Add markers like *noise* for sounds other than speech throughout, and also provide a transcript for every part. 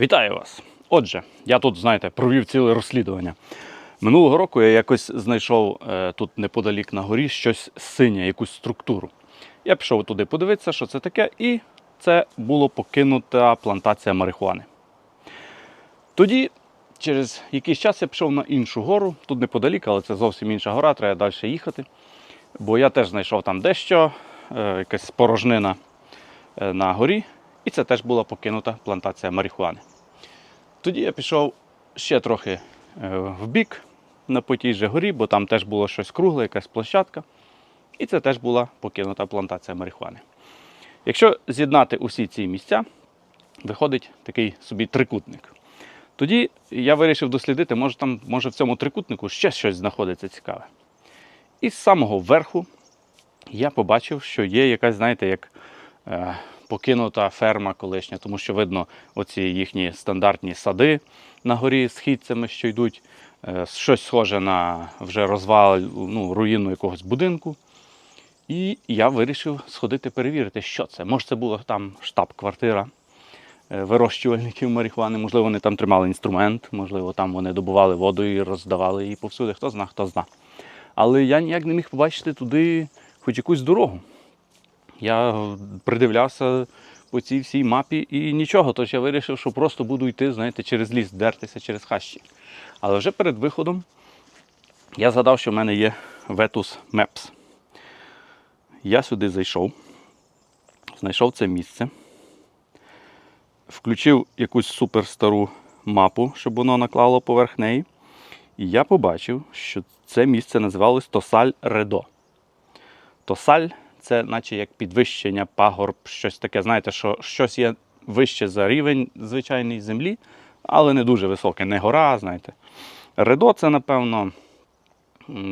Вітаю вас! Отже, я тут, знаєте, провів ціле розслідування. Минулого року я якось знайшов е, тут неподалік на горі щось синє, якусь структуру. Я пішов туди подивитися, що це таке, і це було покинута плантація марихуани. Тоді, через якийсь час, я пішов на іншу гору, тут неподалік, але це зовсім інша гора, треба далі їхати. Бо я теж знайшов там дещо, е, якась порожнина е, на горі, і це теж була покинута плантація марихуани. Тоді я пішов ще трохи е, в бік на по тій же горі, бо там теж було щось кругле, якась площадка. І це теж була покинута плантація марихуани. Якщо з'єднати усі ці місця, виходить такий собі трикутник. Тоді я вирішив дослідити, може там, може в цьому трикутнику ще щось знаходиться цікаве. І з самого верху я побачив, що є якась, знаєте, як е, покинута ферма колишня, тому що видно оці їхні стандартні сади на горі з східцями, що йдуть, е, щось схоже на вже розвал, ну, руїну якогось будинку. І я вирішив сходити перевірити, що це. Може, це була там штаб-квартира е, вирощувальників марихуани, можливо, вони там тримали інструмент, можливо, там вони добували воду і роздавали її повсюди. Хто зна, хто зна. Але я ніяк не міг побачити туди хоч якусь дорогу. Я придивлявся по цій всій мапі і нічого. Тож я вирішив, що просто буду йти, знаєте, через ліс, дертися через хащі. Але вже перед виходом я згадав, що в мене є Vetus Maps. Я сюди зайшов, знайшов це місце, включив якусь суперстару мапу, щоб воно наклало поверх неї. І я побачив, що це місце називалось Тосаль Редо. Тосаль це наче як підвищення пагорб, щось таке, знаєте, що щось є вище за рівень звичайної землі, але не дуже високе, не гора, знаєте. Редо це, напевно,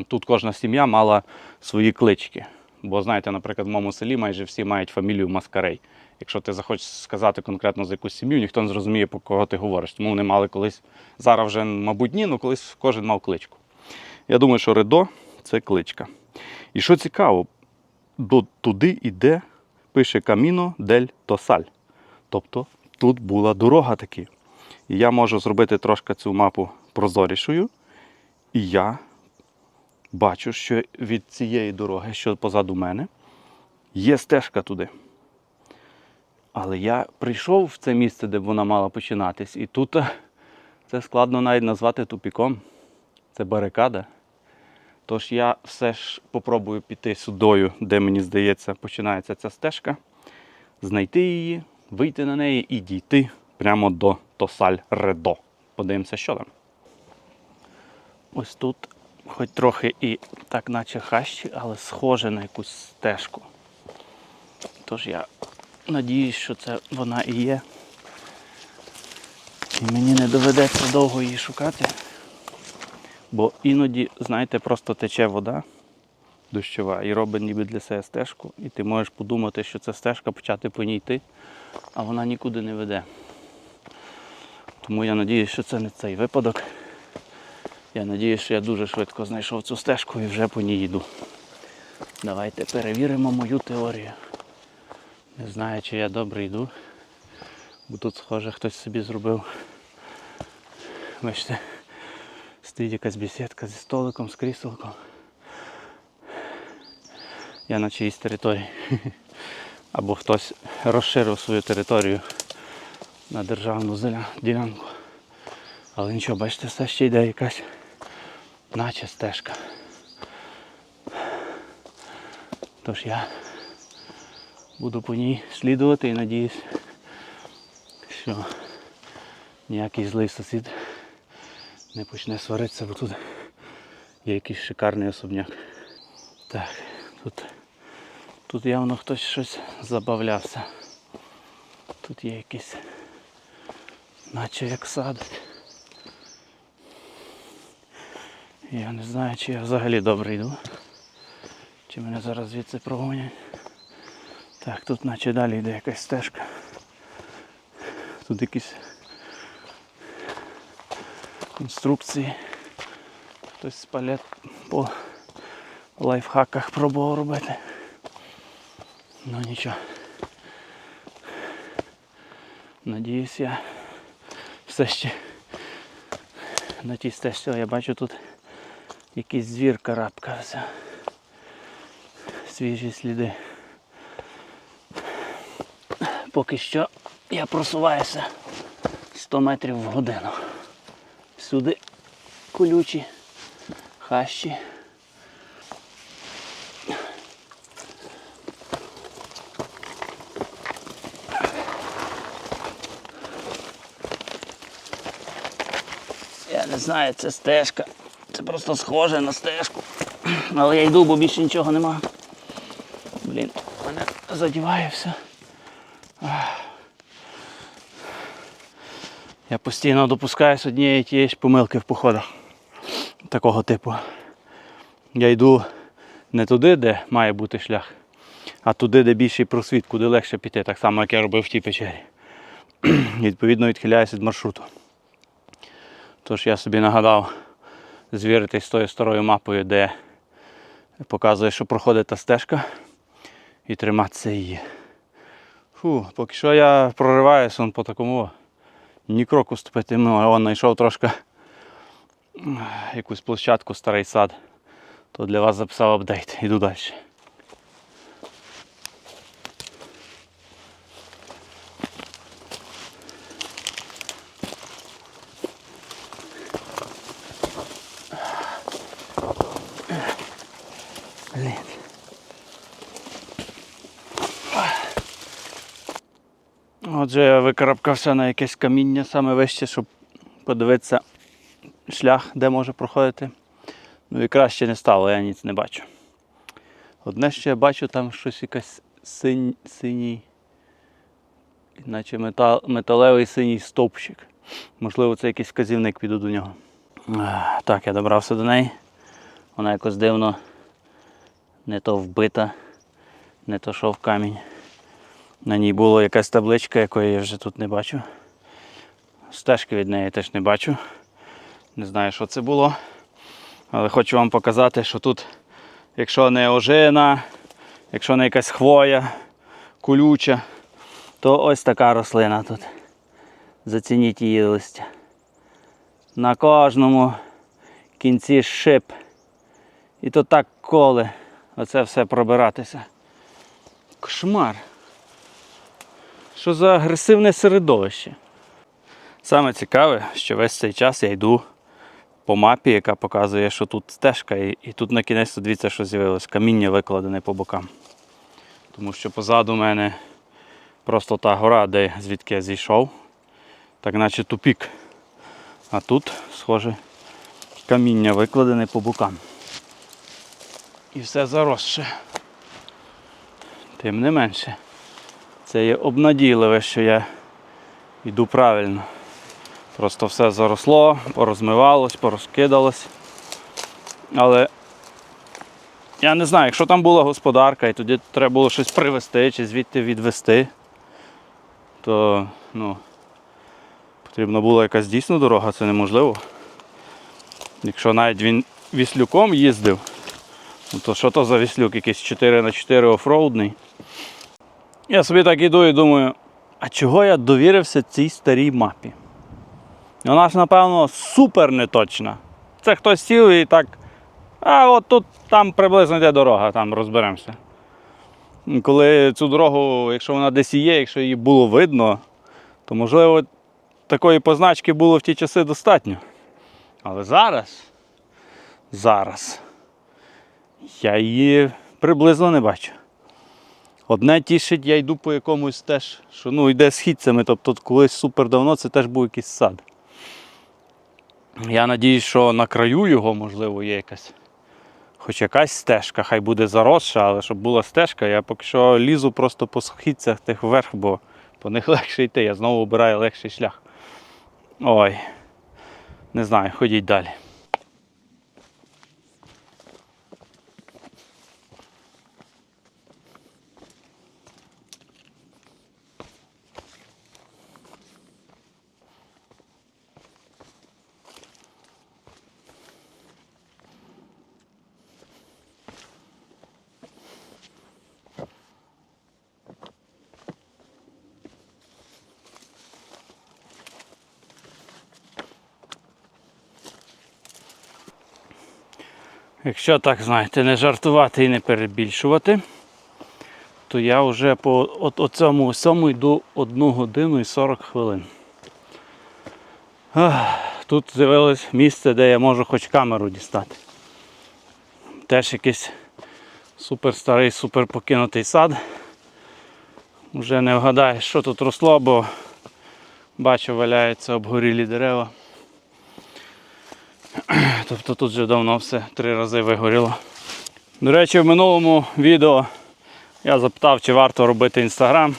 тут кожна сім'я мала свої клички. Бо, знаєте, наприклад, в моєму селі майже всі мають фамілію Маскарей. Якщо ти захочеш сказати конкретно за якусь сім'ю, ніхто не зрозуміє, про кого ти говориш. Тому вони мали колись, зараз вже, мабуть, ні, але колись кожен мав кличку. Я думаю, що Редо це кличка. І що цікаво, до, туди йде, пише Каміно дель Тосаль. Тобто тут була дорога таки. І я можу зробити трошки цю мапу прозорішою. І я бачу, що від цієї дороги, що позаду мене, є стежка туди. Але я прийшов в це місце, де вона мала починатись, і тут е, це складно навіть назвати тупіком. Це барикада. Тож я все ж попробую піти сюдою, де мені здається, починається ця стежка, знайти її, вийти на неї і дійти прямо до Тосаль Редо. Подивимося, що там. Ось тут, хоч трохи і так, наче хащі, але схоже на якусь стежку. Тож я надіюсь, що це вона і є. І мені не доведеться довго її шукати. Бо іноді, знаєте, просто тече вода дощова і робить ніби для себе стежку. І ти можеш подумати, що це стежка, почати по ній йти, а вона нікуди не веде. Тому я сподіваюся, що це не цей випадок. Я сподіваюся, що я дуже швидко знайшов цю стежку і вже по ній йду. Давайте перевіримо мою теорію. Не знаю, чи я добре йду, бо тут, схоже, хтось собі зробив. Бачите, стоїть якась бесідка зі столиком, з кріселком. Я на чиїсь території. *laughs* Або хтось розширив свою територію на державну ділянку. Але нічого, бачите, все ще йде якась наче стежка. Тож я буду по ній слідувати і надіюсь, що ніякий злий сусід не почне сваритися, бо тут є якийсь шикарний особняк. Так, тут, тут явно хтось щось забавлявся. Тут є якийсь, наче як сад. Я не знаю, чи я взагалі добре йду. Чи мене зараз звідси прогонять. Так, тут наче далі йде якась стежка. Тут якісь інструкції. Хтось з по лайфхаках пробував робити. Ну нічого. Надіюсь, я все ще на тій стежці. Я бачу тут якийсь звір карабкався. Свіжі сліди. Поки що я просуваюся 100 метрів в годину. Колючі, хащі. Я не знаю, це стежка. Це просто схоже на стежку. Але я йду, бо більше нічого нема. Блін, мене задіває все. Я постійно допускаюсь однієї тієї ж помилки в походах. Такого типу. Я йду не туди, де має бути шлях, а туди, де більший просвіт, куди легше піти, так само, як я робив в тій печері. *clears throat* Відповідно, відхиляюся від маршруту. Тож я собі нагадав звіритись з тою старою мапою, де показує, що проходить та стежка, і триматися її. Фу, поки що я прориваюся по такому. Ні кроку ступити, ну, он знайшов трошки якусь площадку, старий сад. То для вас записав апдейт. Іду далі. Отже, я викарабкався на якесь каміння саме вище, щоб подивитися шлях, де може проходити. Ну і краще не стало, я ніц не бачу. Одне, що я бачу, там щось якась синь, синій, наче метал, металевий синій стовпчик. Можливо, це якийсь вказівник піду до нього. Так, я добрався до неї. Вона якось дивно не то вбита, не то що в камінь. На ній була якась табличка, якої я вже тут не бачу. Стежки від неї теж не бачу. Не знаю, що це було. Але хочу вам показати, що тут, якщо не ожина, якщо не якась хвоя, колюча, то ось така рослина тут. Зацініть її листя. На кожному кінці шип. І то так коле. Оце все пробиратися. Кошмар. Що за агресивне середовище? Саме цікаве, що весь цей час я йду по мапі, яка показує, що тут стежка, і, і тут на кінець дивіться, що з'явилось. Каміння викладене по бокам. Тому що позаду мене просто та гора, де звідки я зійшов, так наче тупік. А тут, схоже, каміння викладене по бокам. І все заросше. Тим не менше. Це є обнадійливе, що я йду правильно. Просто все заросло, порозмивалось, порозкидалось. Але я не знаю, якщо там була господарка і тоді треба було щось привезти чи звідти відвести, то ну, потрібна була якась дійсна дорога, це неможливо. Якщо навіть він віслюком їздив, ну, то що то за віслюк? Якийсь 4х4 офроудний. Я собі так іду і думаю, а чого я довірився цій старій мапі? Вона ж, напевно, супер неточна. Це хтось сів і так. А от тут там приблизно йде дорога, там розберемося. Коли цю дорогу, якщо вона десь є, якщо її було видно, то можливо такої позначки було в ті часи достатньо. Але зараз, зараз я її приблизно не бачу. Одне тішить, я йду по якомусь теж, що ну йде східцями, тобто колись супер давно це теж був якийсь сад. Я надіюсь, що на краю його, можливо, є якась. Хоч якась стежка, хай буде заросша, але щоб була стежка, я поки що лізу просто по східцях тих вверх, бо по них *laughs* легше йти. Я знову обираю легший шлях. Ой. Не знаю, ходіть далі. Якщо так, знаєте, не жартувати і не перебільшувати, то я вже по от, оцьому всьому йду 1 годину і 40 хвилин. Ах, тут з'явилось місце, де я можу хоч камеру дістати. Теж якийсь супер старий, супер покинутий сад. Вже не вгадаєш, що тут росло, бо бачу, валяються обгорілі дерева. Тобто тут вже давно все три рази вигоріло. До речі, в минулому відео я запитав, чи варто робити інстаграм.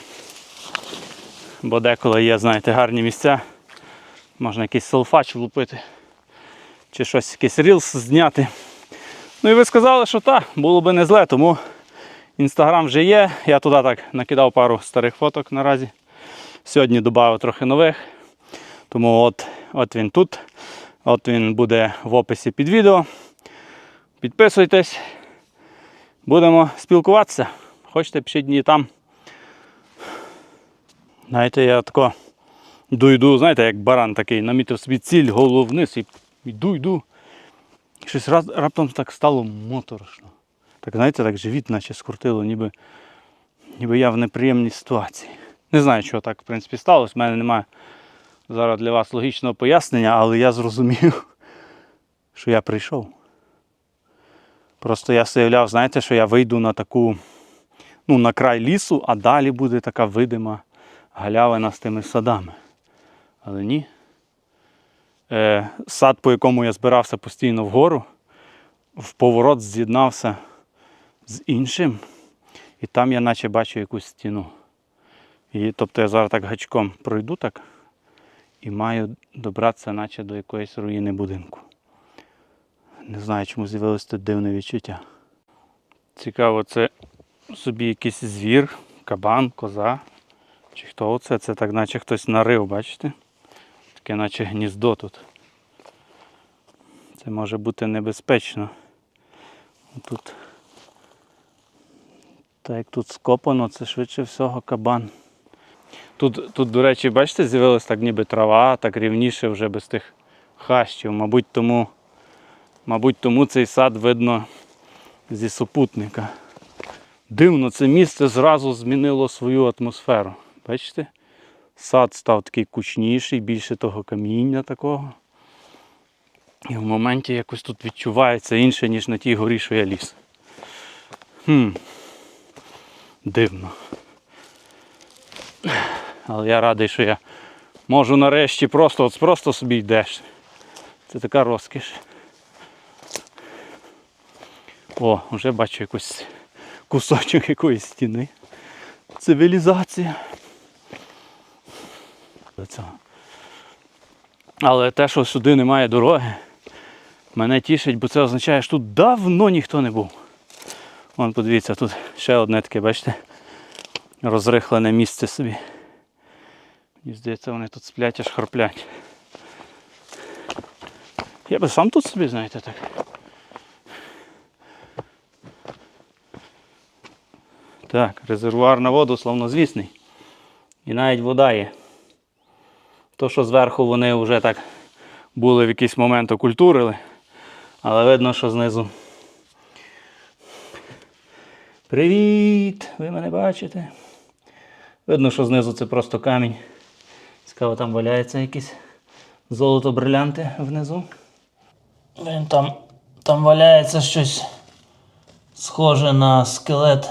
Бо деколи є, знаєте, гарні місця. Можна якийсь селфач влупити. Чи щось, якийсь рілс зняти. Ну і ви сказали, що так, було би не зле, тому інстаграм вже є. Я туди так накидав пару старих фоток наразі. Сьогодні додав трохи нових. Тому от, от він тут. От він буде в описі під відео. Підписуйтесь. Будемо спілкуватися. Хочете, пишіть мені там. Знаєте, я тако йду, знаєте, як баран такий, намітив собі ціль, голову вниз і йду, йду. Щось раз, раптом так стало моторошно. Так, знаєте, так живіт наче скрутило, ніби, ніби я в неприємній ситуації. Не знаю, чого так, в принципі, сталося. У мене немає зараз для вас логічного пояснення, але я зрозумів, що я прийшов. Просто я уявляв, знаєте, що я вийду на таку, ну, на край лісу, а далі буде така видима галявина з тими садами. Але ні. Е, сад, по якому я збирався постійно вгору, в поворот з'єднався з іншим, і там я наче бачу якусь стіну. І, тобто я зараз так гачком пройду так і маю добратися наче до якоїсь руїни будинку. Не знаю, чому з'явилось тут дивне відчуття. Цікаво, це собі якийсь звір, кабан, коза. Чи хто оце? Це так наче хтось нарив, бачите? Таке наче гніздо тут. Це може бути небезпечно. Тут, так як тут скопано, це швидше всього кабан. Тут, тут, до речі, бачите, з'явилась так ніби трава, так рівніше вже без тих хащів. Мабуть, тому, мабуть, тому цей сад видно зі супутника. Дивно, це місце зразу змінило свою атмосферу. Бачите? Сад став такий кучніший, більше того каміння такого. І в моменті якось тут відчувається інше, ніж на тій горі, що я ліс. Хм. Дивно. Але я радий, що я можу нарешті просто от просто собі йдеш. Це така розкіш. О, вже бачу якийсь кусочок якоїсь стіни. Цивілізація. Але те, що сюди немає дороги, мене тішить, бо це означає, що тут давно ніхто не був. Вон, подивіться, тут ще одне таке, бачите, розрихлене місце собі. Мені здається, вони тут сплять аж хроплять. Я би сам тут собі, знаєте, так. Так, резервуар на воду славнозвісний. І навіть вода є. То, що зверху вони вже так були в якийсь момент окультурили, але видно, що знизу. Привіт! Ви мене бачите? Видно, що знизу це просто камінь. Цікаво, там валяється якісь золото брилянти внизу. Він там, там валяється щось схоже на скелет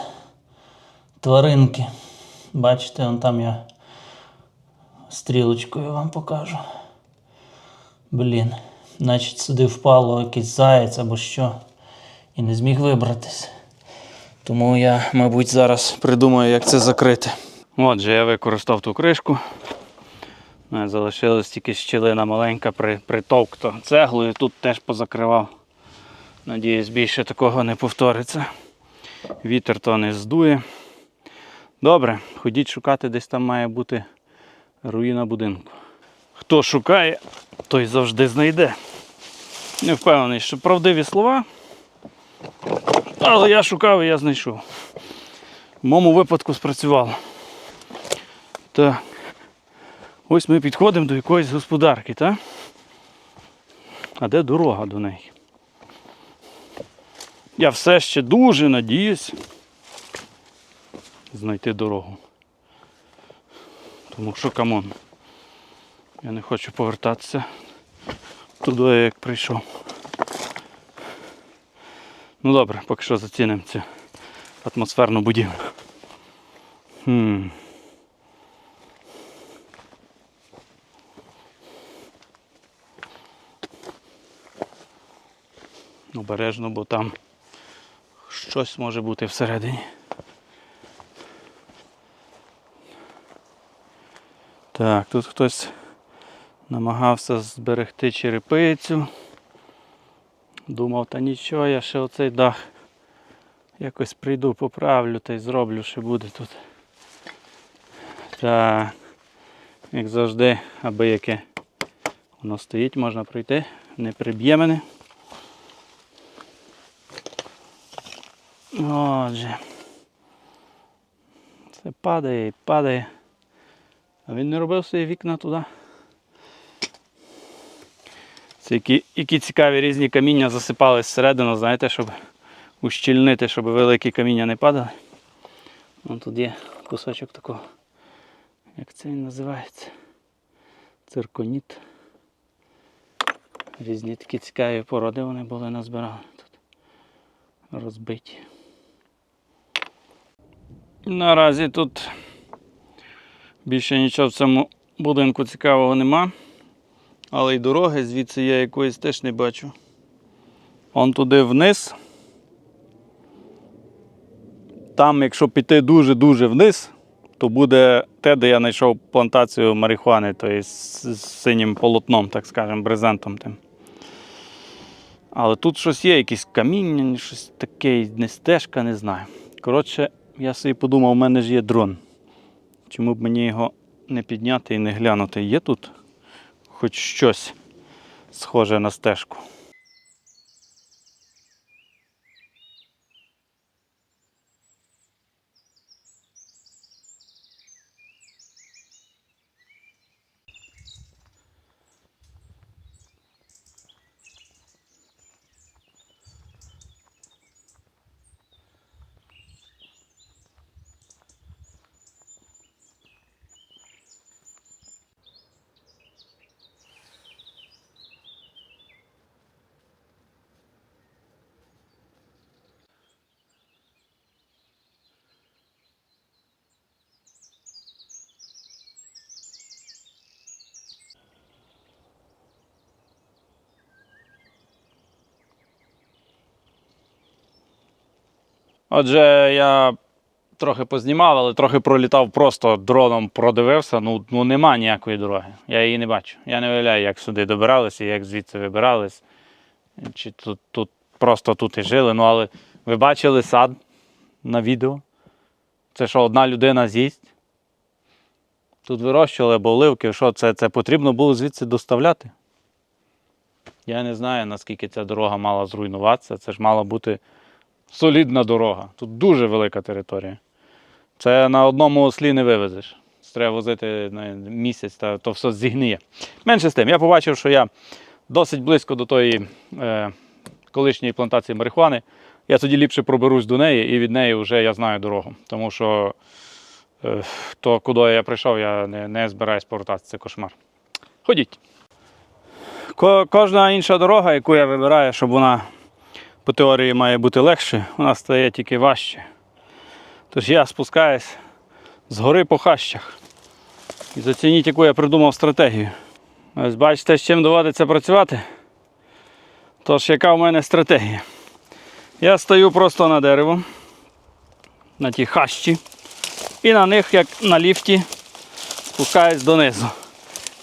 тваринки. Бачите, он там я стрілочкою вам покажу. Блін, значить сюди впало якийсь заєць або що. І не зміг вибратись. Тому я, мабуть, зараз придумаю, як це закрити. Отже, я використав ту кришку. Мене Залишилась тільки щілина маленька при, притовкто цеглою. Тут теж позакривав. Надіюсь, більше такого не повториться. Вітер то не здує. Добре, ходіть шукати, десь там має бути руїна будинку. Хто шукає, той завжди знайде. Не впевнений, що правдиві слова. Але я шукав і я знайшов. В моєму випадку спрацювало. Так. Ось ми підходимо до якоїсь господарки, так? А де дорога до неї? Я все ще дуже надіюсь знайти дорогу. Тому що камон. Я не хочу повертатися туди, як прийшов. Ну добре, поки що зацінимо цю атмосферну будівлю. Хм. Обережно, бо там щось може бути всередині. Так, тут хтось намагався зберегти черепицю. Думав, та нічого, я ще оцей дах якось прийду, поправлю та й зроблю, що буде тут. Так, як завжди, аби яке воно стоїть, можна пройти, не приб'є мене. Отже. Це падає падає. А він не робив свої вікна туди. Це які, які цікаві різні каміння засипались всередину, знаєте, щоб ущільнити, щоб великі каміння не падали. Вон тут є кусочок такого. Як це він називається? Цирконіт. Різні такі цікаві породи вони були назбирали тут. Розбиті. Наразі тут більше нічого в цьому будинку цікавого нема. Але й дороги звідси я якоїсь теж не бачу. Он туди вниз. Там, якщо піти дуже-дуже вниз, то буде те, де я знайшов плантацію марихуани, тобто з синім полотном, так скажемо, брезентом тим. Але тут щось є, якісь каміння, щось таке, не стежка, не знаю. Коротше, я собі подумав, у мене ж є дрон. Чому б мені його не підняти і не глянути? Є тут хоч щось схоже на стежку. Отже, я трохи познімав, але трохи пролітав просто дроном, продивився. Ну, ну нема ніякої дороги. Я її не бачу. Я не уявляю, як сюди добиралися, як звідси вибирались. Чи тут, тут просто тут і жили. Ну, але ви бачили сад на відео? Це що, одна людина з'їсть? Тут вирощували або оливки, що це, це потрібно було звідси доставляти? Я не знаю, наскільки ця дорога мала зруйнуватися. Це ж мала бути солідна дорога. Тут дуже велика територія. Це на одному ослі не вивезеш. Треба возити на місяць, та то все зігниє. Менше з тим, я побачив, що я досить близько до тої е, колишньої плантації марихуани. Я тоді ліпше проберусь до неї і від неї вже я знаю дорогу. Тому що е, то, куди я прийшов, я не, не збираюсь повертатися. Це кошмар. Ходіть. Кожна інша дорога, яку я вибираю, щоб вона по теорії має бути легше, вона стає тільки важче. Тож я спускаюсь з гори по хащах. І зацініть, яку я придумав стратегію. Ось бачите, з чим доводиться працювати. Тож, яка в мене стратегія? Я стою просто на дерево, на ті хащі, і на них, як на ліфті, спускаюсь донизу.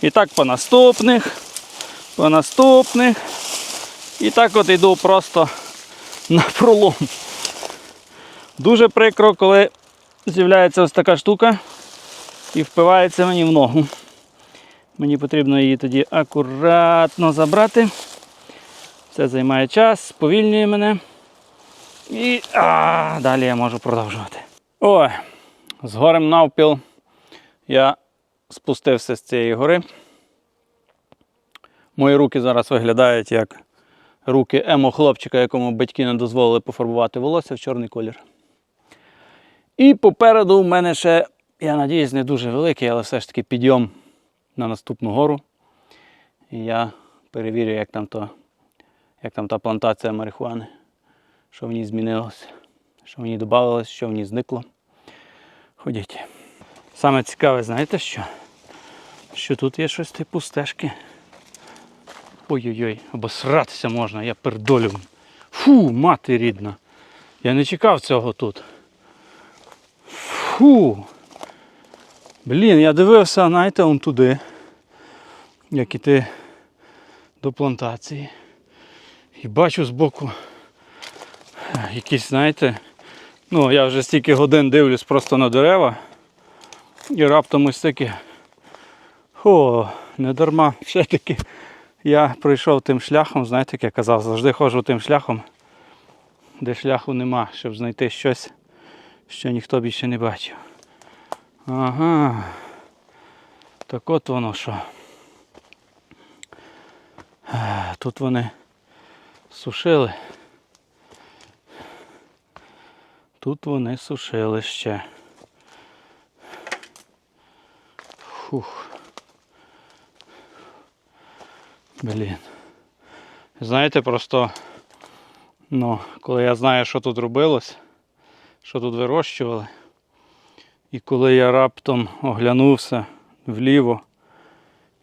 І так по наступних, по наступних. І так от йду просто на пролом. Дуже прикро, коли з'являється ось така штука і впивається мені в ногу. Мені потрібно її тоді акуратно забрати. Це займає час, сповільнює мене. І а, далі я можу продовжувати. Ой, з горем навпіл я спустився з цієї гори. Мої руки зараз виглядають як руки емо-хлопчика, якому батьки не дозволили пофарбувати волосся в чорний колір. І попереду в мене ще, я надіюсь, не дуже великий, але все ж таки підйом на наступну гору. І я перевірю, як там, то, як там та плантація марихуани, що в ній змінилося, що в ній додавалось, що в ній зникло. Ходіть. Саме цікаве, знаєте що? Що тут є щось типу стежки. Ой-ой-ой, обосратися можна, я пердолю. Фу, мати рідна. Я не чекав цього тут. Фу. Блін, я дивився, знаєте, он туди. Як іти до плантації. І бачу збоку якісь, знаєте, ну я вже стільки годин дивлюсь просто на дерева. І раптом ось таке. О, не дарма. Все-таки я пройшов тим шляхом, знаєте, як я казав, завжди ходжу тим шляхом, де шляху нема, щоб знайти щось, що ніхто більше не бачив. Ага. Так от воно що. Тут вони сушили. Тут вони сушили ще. Фух. Блін. Знаєте, просто, ну, коли я знаю, що тут робилось, що тут вирощували, і коли я раптом оглянувся вліво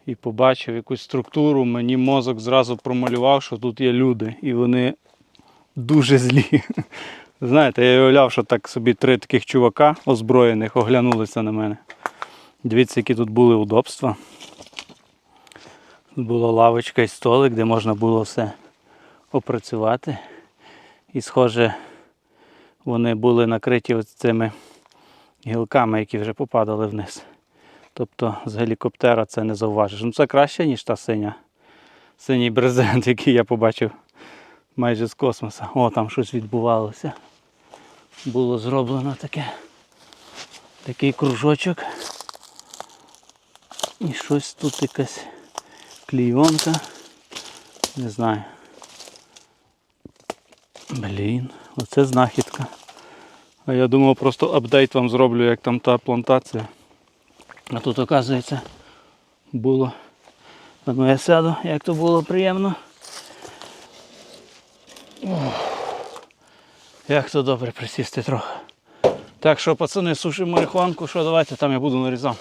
і побачив якусь структуру, мені мозок зразу промалював, що тут є люди, і вони дуже злі. *laughs* Знаєте, я уявляв, що так собі три таких чувака озброєних оглянулися на мене. Дивіться, які тут були удобства. Була лавочка і столик, де можна було все опрацювати. І, схоже, вони були накриті цими гілками, які вже попадали вниз. Тобто з гелікоптера це не зауважиш. Ну це краще, ніж та синя. Синій брезент, *laughs* який я побачив майже з космоса. О, там щось відбувалося. Було зроблено таке. Такий кружочок. І щось тут якась клійонка. Не знаю. Блін, оце знахідка. А я думав просто апдейт вам зроблю, як там та плантація. А тут, оказується, було. Одну я сяду, як то було приємно. Ух. Як то добре присісти трохи. Так що, пацани, сушимо марихуанку, що давайте там я буду нарізав.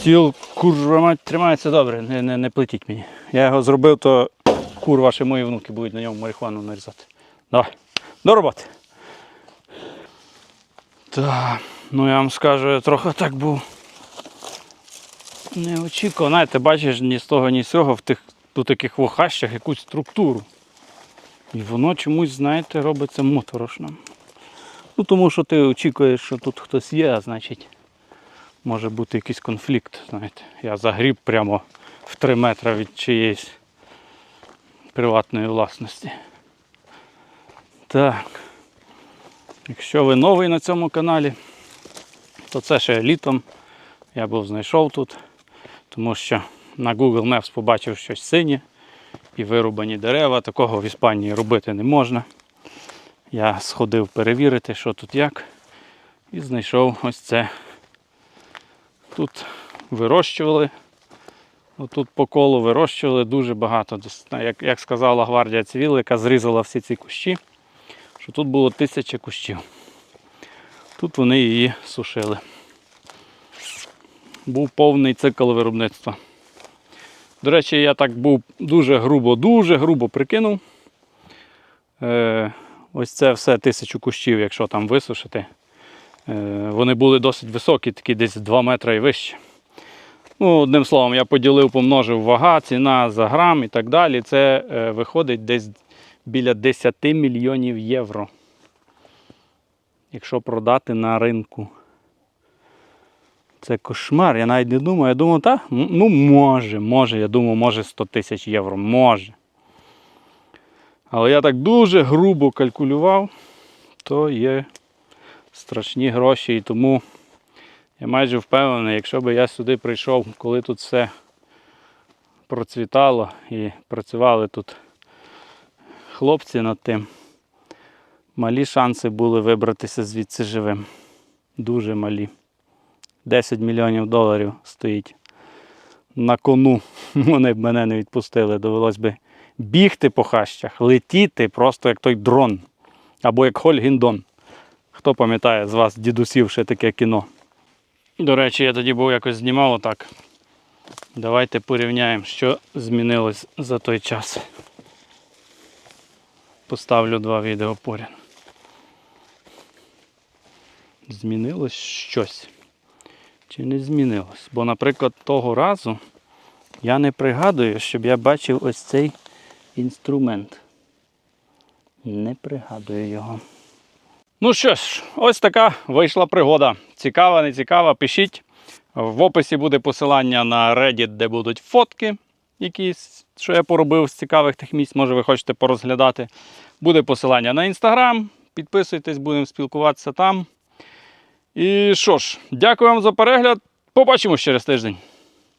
Стіл, курва мать, тримається добре, не, не, не плетіть мені. Я його зробив, то кур ваші мої внуки будуть на ньому марихуану нарізати. Давай, до роботи. Так, ну я вам скажу, я трохи так був. Не очікував, знаєте, бачиш ні з того, ні з цього в тих у таких вухащах якусь структуру. І воно чомусь, знаєте, робиться моторошно. Ну тому що ти очікуєш, що тут хтось є, а значить може бути якийсь конфлікт. Знаєте. Я загріб прямо в 3 метри від чиєїсь приватної власності. Так. Якщо ви новий на цьому каналі, то це ще літом я був знайшов тут, тому що на Google Maps побачив щось синє і вирубані дерева. Такого в Іспанії робити не можна. Я сходив перевірити, що тут як, і знайшов ось це. Тут вирощували. Отут по колу вирощували дуже багато. Як, як сказала гвардія цивіл, яка зрізала всі ці кущі, що тут було тисяча кущів. Тут вони її сушили. Був повний цикл виробництва. До речі, я так був дуже грубо, дуже грубо прикинув. Е, ось це все тисячу кущів, якщо там висушити. Е, вони були досить високі, такі десь 2 метри і вище. Ну, одним словом, я поділив, помножив вага, ціна за грам і так далі. Це е, виходить десь біля 10 мільйонів євро. Якщо продати на ринку. Це кошмар. Я навіть не думаю. Я думав, так, ну може, може. Я думав, може 100 тисяч євро. Може. Але я так дуже грубо калькулював, то є страшні гроші. І тому я майже впевнений, якщо б я сюди прийшов, коли тут все процвітало і працювали тут хлопці над тим. Малі шанси були вибратися звідси живим. Дуже малі. 10 мільйонів доларів стоїть на кону. *laughs* Вони б мене не відпустили. Довелось би бігти по хащах, летіти просто як той дрон. Або як Хольгіндон. Хто пам'ятає з вас, дідусів, ще таке кіно. До речі, я тоді був якось знімав отак. Давайте порівняємо, що змінилось за той час. Поставлю два відео поряд. Змінилось щось. Чи не змінилось? Бо, наприклад, того разу я не пригадую, щоб я бачив ось цей інструмент. Не пригадую його. Ну що ж, ось така вийшла пригода. Цікава, не цікава, пишіть. В описі буде посилання на Reddit, де будуть фотки, якісь, що я поробив з цікавих тих місць, може ви хочете порозглядати. Буде посилання на Instagram. Підписуйтесь, будемо спілкуватися там. І що ж, дякую вам за перегляд. Побачимось через тиждень.